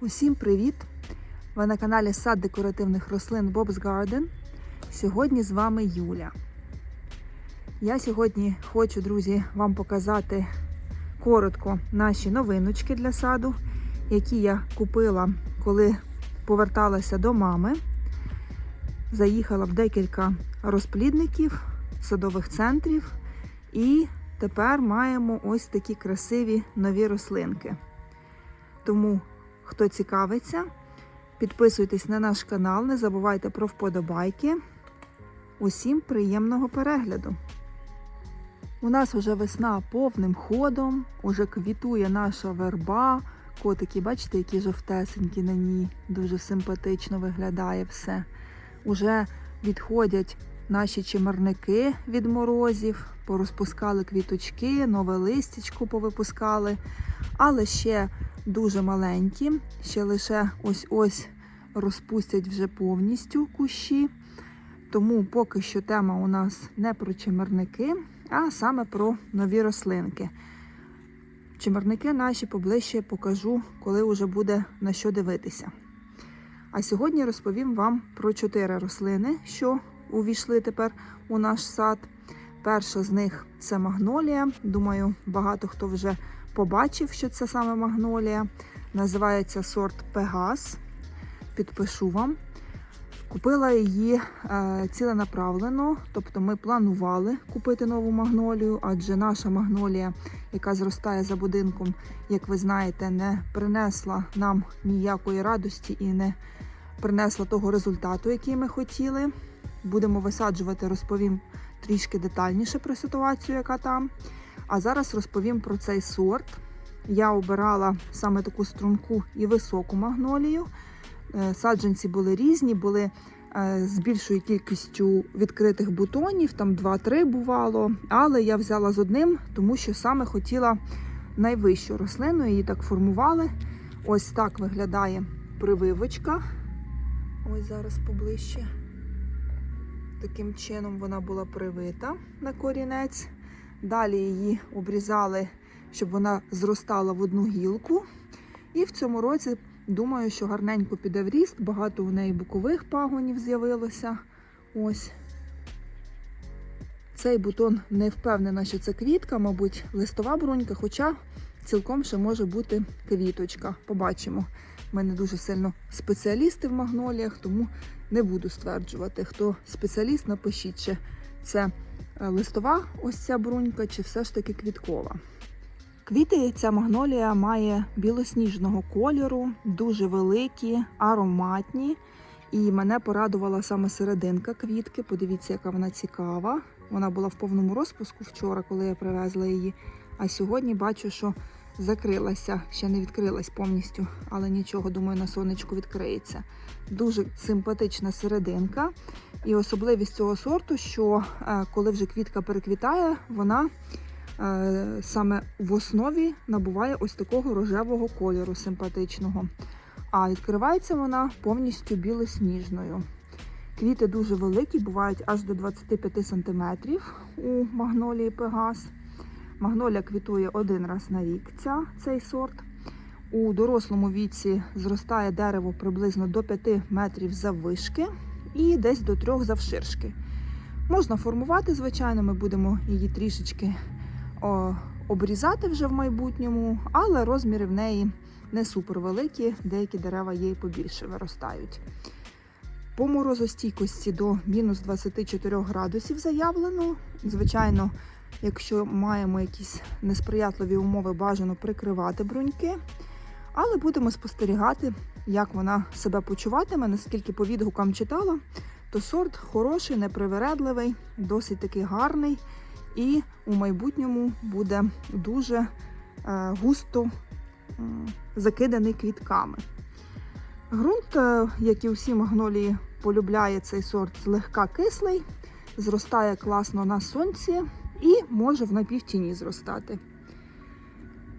Усім привіт! Ви на каналі Сад декоративних рослин Bob's Garden. Сьогодні з вами Юля. Я сьогодні хочу, друзі, вам показати коротко наші новиночки для саду, які я купила, коли поверталася до мами. Заїхала в декілька розплідників, садових центрів, і тепер маємо ось такі красиві нові рослинки. Тому Хто цікавиться, підписуйтесь на наш канал, не забувайте про вподобайки. Усім приємного перегляду! У нас вже весна повним ходом, уже квітує наша верба. Котики, бачите, які жовтесенькі на ній, дуже симпатично виглядає все. Уже відходять наші чимерники від морозів, порозпускали квіточки, нове листячко повипускали, але ще дуже маленькі, ще лише ось-ось розпустять вже повністю кущі. Тому поки що тема у нас не про чимерники, а саме про нові рослинки. Чимерники наші поближче покажу, коли вже буде на що дивитися. А сьогодні розповім вам про чотири рослини, що увійшли тепер у наш сад. Перша з них це магнолія. Думаю, багато хто вже побачив, що це саме магнолія. Називається сорт Пегас. Підпишу вам. Купила її е, ціленаправлено, тобто ми планували купити нову магнолію, адже наша магнолія, яка зростає за будинком, як ви знаєте, не принесла нам ніякої радості і не принесла того результату, який ми хотіли. Будемо висаджувати, розповім трішки детальніше про ситуацію, яка там. А зараз розповім про цей сорт. Я обирала саме таку струнку і високу магнолію. Е, Саджанці були різні, були е, з більшою кількістю відкритих бутонів, там 2-3 бувало. Але я взяла з одним, тому що саме хотіла найвищу рослину, її так формували. Ось так виглядає прививочка. Ось зараз поближче. Таким чином вона була привита на корінець. Далі її обрізали, щоб вона зростала в одну гілку. І в цьому році, думаю, що гарненько піде в ріст. Багато у неї бокових пагонів з'явилося. Ось. Цей бутон не впевнена, що це квітка, мабуть, листова брунька, хоча цілком ще може бути квіточка. Побачимо. Ми не дуже сильно спеціалісти в магноліях, тому не буду стверджувати. Хто спеціаліст, напишіть, чи це листова ось ця брунька, чи все ж таки квіткова. Квіти ця магнолія має білосніжного кольору, дуже великі, ароматні. І мене порадувала саме серединка квітки. Подивіться, яка вона цікава. Вона була в повному розпуску вчора, коли я привезла її. А сьогодні бачу, що закрилася, ще не відкрилась повністю, але нічого, думаю, на сонечку відкриється. Дуже симпатична серединка. І особливість цього сорту, що е, коли вже квітка переквітає, вона е, саме в основі набуває ось такого рожевого кольору симпатичного. А відкривається вона повністю білосніжною. Квіти дуже великі, бувають аж до 25 см у магнолії Пегас. Магнолія квітує один раз на рік ця, цей сорт. У дорослому віці зростає дерево приблизно до 5 метрів заввишки і десь до 3 завширшки. Можна формувати, звичайно, ми будемо її трішечки о, обрізати вже в майбутньому, але розміри в неї не супер великі, деякі дерева є побільше виростають. По морозостійкості до мінус 24 градусів заявлено. Звичайно, якщо маємо якісь несприятливі умови, бажано прикривати бруньки. Але будемо спостерігати, як вона себе почуватиме, наскільки по відгукам читала, то сорт хороший, непривередливий, досить таки гарний і у майбутньому буде дуже е, густо закиданий квітками. Грунт, е, як і всі магнолії, полюбляє цей сорт злегка кислий, зростає класно на сонці і може в напівтіні зростати.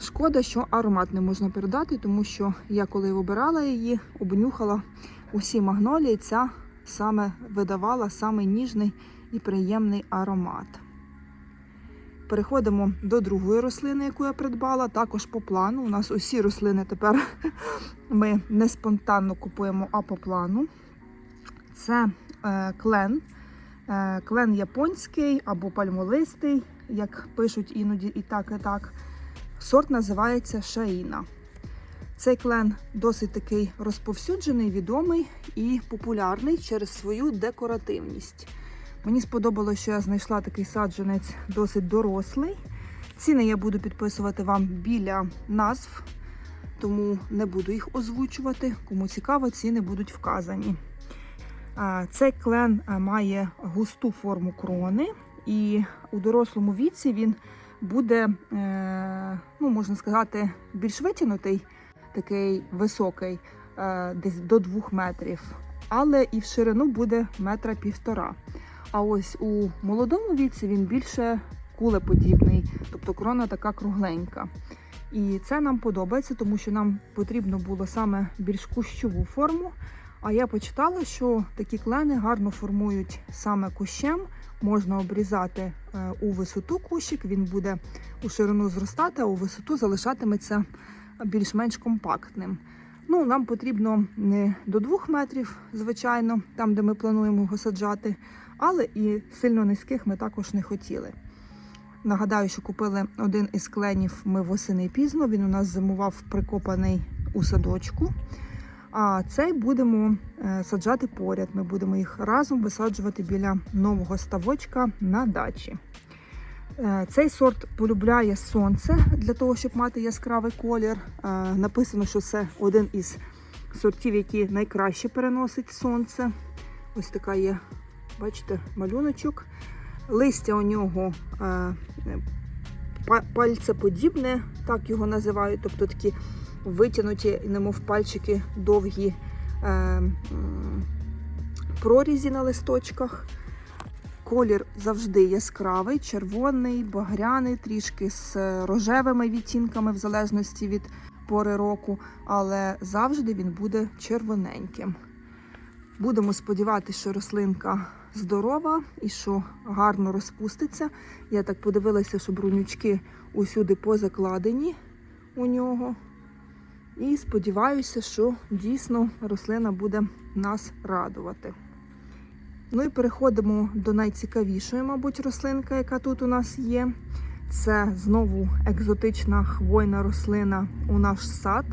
Шкода, що аромат не можна передати, тому що я коли обирала її, обнюхала усі магнолії, ця саме видавала самий ніжний і приємний аромат. переходимо до другої рослини, яку я придбала. Також по плану. У нас усі рослини тепер ми не спонтанно купуємо, а по плану. Це е, клен. Е, клен японський або пальмолистий, як пишуть іноді і так, і так. Сорт називається шаїна. Цей клен досить такий розповсюджений, відомий і популярний через свою декоративність. Мені сподобалося, що я знайшла такий саджанець досить дорослий. Ціни я буду підписувати вам біля назв, тому не буду їх озвучувати. Кому цікаво, ціни будуть вказані. Цей клен має густу форму крони, і у дорослому віці він буде, е, ну можна сказати, більш витягнутий, такий високий, е, десь до 2 метрів, але і в ширину буде метра півтора. А ось у молодому віці він більше кулеподібний, тобто крона така кругленька. І це нам подобається, тому що нам потрібно було саме більш кущову форму. А я почитала, що такі клени гарно формують саме кущем. Можна обрізати е, у висоту кущик, він буде у ширину зростати, а у висоту залишатиметься більш-менш компактним. Ну, нам потрібно не до 2 метрів, звичайно, там, де ми плануємо його саджати, але і сильно низьких ми також не хотіли. Нагадаю, що купили один із кленів ми восени пізно. Він у нас зимував прикопаний у садочку. А цей будемо е, саджати поряд. Ми будемо їх разом висаджувати біля нового ставочка на дачі. Е, Цей сорт полюбляє сонце для того, щоб мати яскравий колір. Е, Написано, що це один із сортів, які найкраще переносить сонце. Ось така є, бачите, малюночок. Листя у нього пальцеподібне, так його називають, тобто такі витягнуті, немов пальчики довгі е, прорізі на листочках. Колір завжди яскравий, червоний, багряний, трішки з рожевими відтінками, в залежності від пори року, але завжди він буде червоненьким. Будемо сподіватися, що рослинка здорова і що гарно розпуститься. Я так подивилася, що брунючки усюди позакладені у нього. І сподіваюся, що дійсно рослина буде нас радувати. Ну і переходимо до найцікавішої, мабуть, рослинка, яка тут у нас є. Це знову екзотична хвойна рослина у наш сад.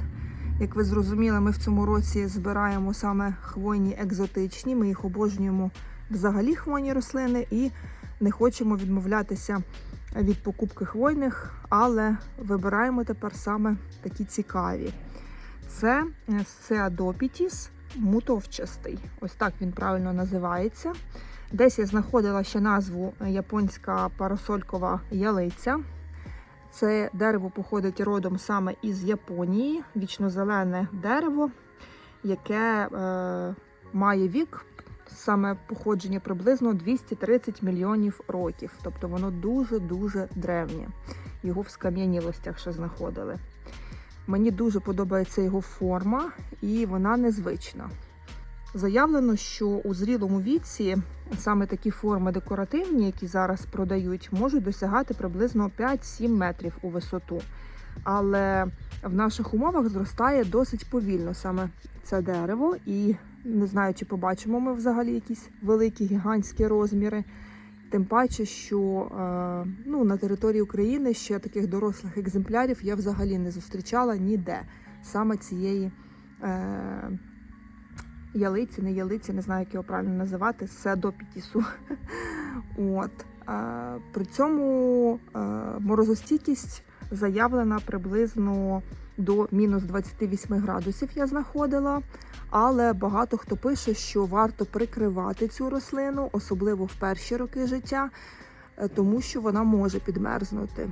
Як ви зрозуміли, ми в цьому році збираємо саме хвойні екзотичні. Ми їх обожнюємо взагалі хвойні рослини і не хочемо відмовлятися від покупки хвойних, але вибираємо тепер саме такі цікаві. Це Сеадопітіс мутовчастий. Ось так він правильно називається. Десь я знаходила ще назву японська парасолькова ялиця. Це дерево походить родом саме із Японії, вічнозелене дерево, яке е, має вік, саме походження приблизно 230 мільйонів років. Тобто воно дуже-дуже древнє. Його в скам'янілостях ще знаходили. Мені дуже подобається його форма, і вона незвична. Заявлено, що у зрілому віці саме такі форми декоративні, які зараз продають, можуть досягати приблизно 5-7 метрів у висоту. Але в наших умовах зростає досить повільно саме це дерево, і не знаю, чи побачимо ми взагалі якісь великі гігантські розміри. Тим паче, що е, ну, на території України ще таких дорослих екземплярів я взагалі не зустрічала ніде саме цієї е, ялиці, не ялиці, не знаю, як його правильно називати, седопітісу. От. Е, при цьому е, морозостійкість заявлена приблизно до мінус 28 градусів я знаходила. Але багато хто пише, що варто прикривати цю рослину, особливо в перші роки життя, е, тому що вона може підмерзнути.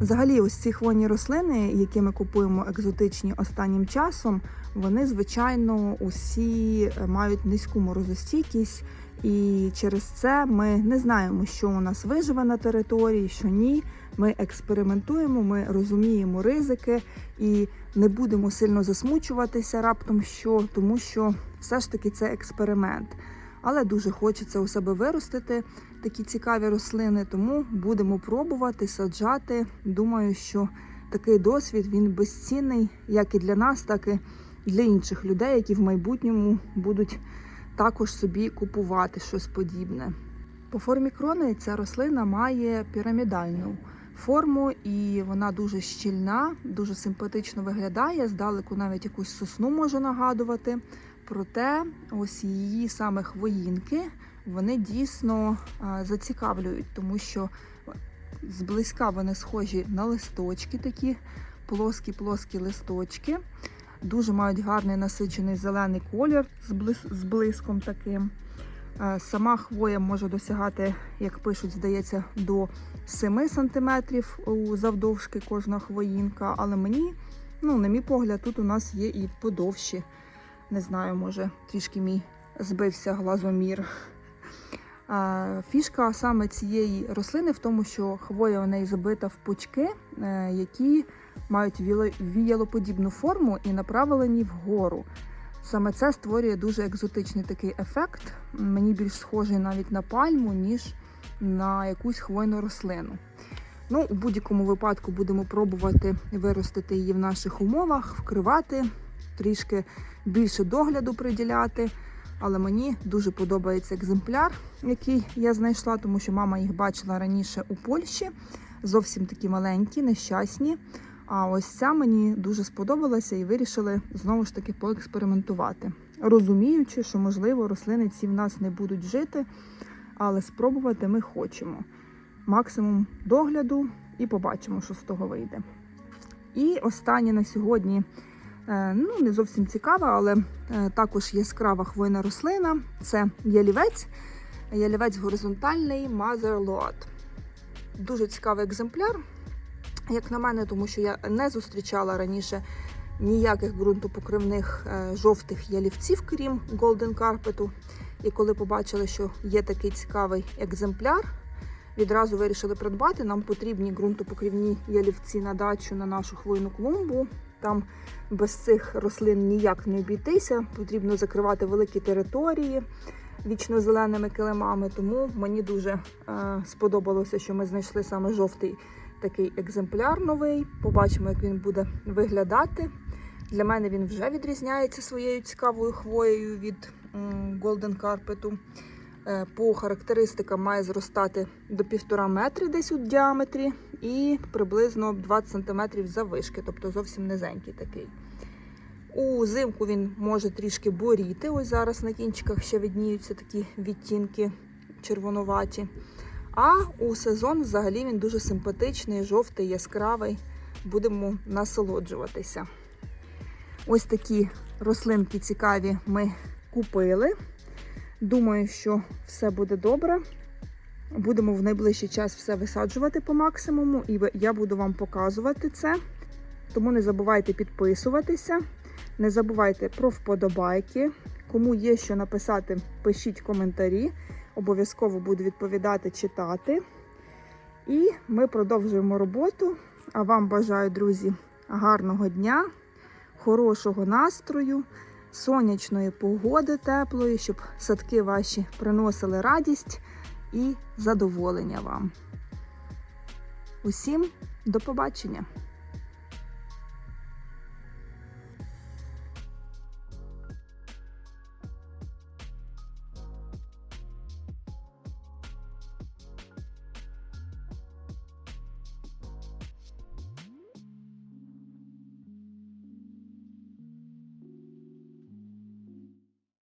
Взагалі, ось ці хвойні рослини, які ми купуємо екзотичні останнім часом, вони, звичайно, усі е, мають низьку морозостійкість, і через це ми не знаємо, що у нас виживе на території, що ні. Ми експериментуємо, ми розуміємо ризики і не будемо сильно засмучуватися раптом, що тому що все ж таки це експеримент. Але дуже хочеться у себе виростити такі цікаві рослини, тому будемо пробувати саджати. Думаю, що такий досвід він безцінний як і для нас, так і для інших людей, які в майбутньому будуть також собі купувати щось подібне. По формі крони ця рослина має пірамідальну форму, і вона дуже щільна, дуже симпатично виглядає. Здалеку навіть якусь сосну може нагадувати. Проте ось її саме хвоїнки вони дійсно зацікавлюють, тому що зблизька вони схожі на листочки, такі плоскі-плоскі листочки. Дуже мають гарний насичений зелений колір з, блис, з блиском таким. Е, Сама хвоя може досягати, як пишуть, здається, до 7 см у завдовжки кожна хвоїнка. Але мені, ну, на мій погляд, тут у нас є і подовші. Не знаю, може, трішки мій збився глазомір. Е, Фішка саме цієї рослини в тому, що хвоя у неї забита в пучки, е, які мають віялоподібну форму і направлені вгору. Саме це створює дуже екзотичний такий ефект. Мені більш схожий навіть на пальму, ніж на якусь хвойну рослину. Ну, у будь-якому випадку будемо пробувати виростити її в наших умовах, вкривати, трішки більше догляду приділяти. Але мені дуже подобається екземпляр, який я знайшла, тому що мама їх бачила раніше у Польщі. Зовсім такі маленькі, нещасні. А ось ця мені дуже сподобалася і вирішили знову ж таки поекспериментувати, розуміючи, що можливо рослини ці в нас не будуть жити, але спробувати ми хочемо. Максимум догляду і побачимо, що з того вийде. І останнє на сьогодні, е, ну не зовсім цікава, але е, також яскрава хвойна рослина це ялівець. Ялівець горизонтальний Mother Lord. Дуже цікавий екземпляр як на мене, тому що я не зустрічала раніше ніяких ґрунтопокривних е, жовтих ялівців, крім Golden Carpet. І коли побачили, що є такий цікавий екземпляр, відразу вирішили придбати. Нам потрібні ґрунтопокривні ялівці на дачу на нашу хвойну клумбу. Там без цих рослин ніяк не обійтися. Потрібно закривати великі території вічно-зеленими килимами. Тому мені дуже е, сподобалося, що ми знайшли саме жовтий такий екземпляр новий. Побачимо, як він буде виглядати. Для мене він вже відрізняється своєю цікавою хвоєю від Golden Carpet. Е, По характеристикам має зростати до 1,5 метри десь у діаметрі і приблизно 20 см заввишки, тобто зовсім низенький такий. У зимку він може трішки боріти. Ось зараз на кінчиках ще відніються такі відтінки червонуваті. А у сезон взагалі він дуже симпатичний, жовтий, яскравий. Будемо насолоджуватися. Ось такі рослинки цікаві ми купили. Думаю, що все буде добре. Будемо в найближчий час все висаджувати по максимуму, і я буду вам показувати це. Тому не забувайте підписуватися, не забувайте про вподобайки. Кому є що написати, пишіть коментарі. Обов'язково буду відповідати, читати. І ми продовжуємо роботу. А вам бажаю, друзі, гарного дня, хорошого настрою, сонячної погоди теплої, щоб садки ваші приносили радість і задоволення вам. Усім до побачення!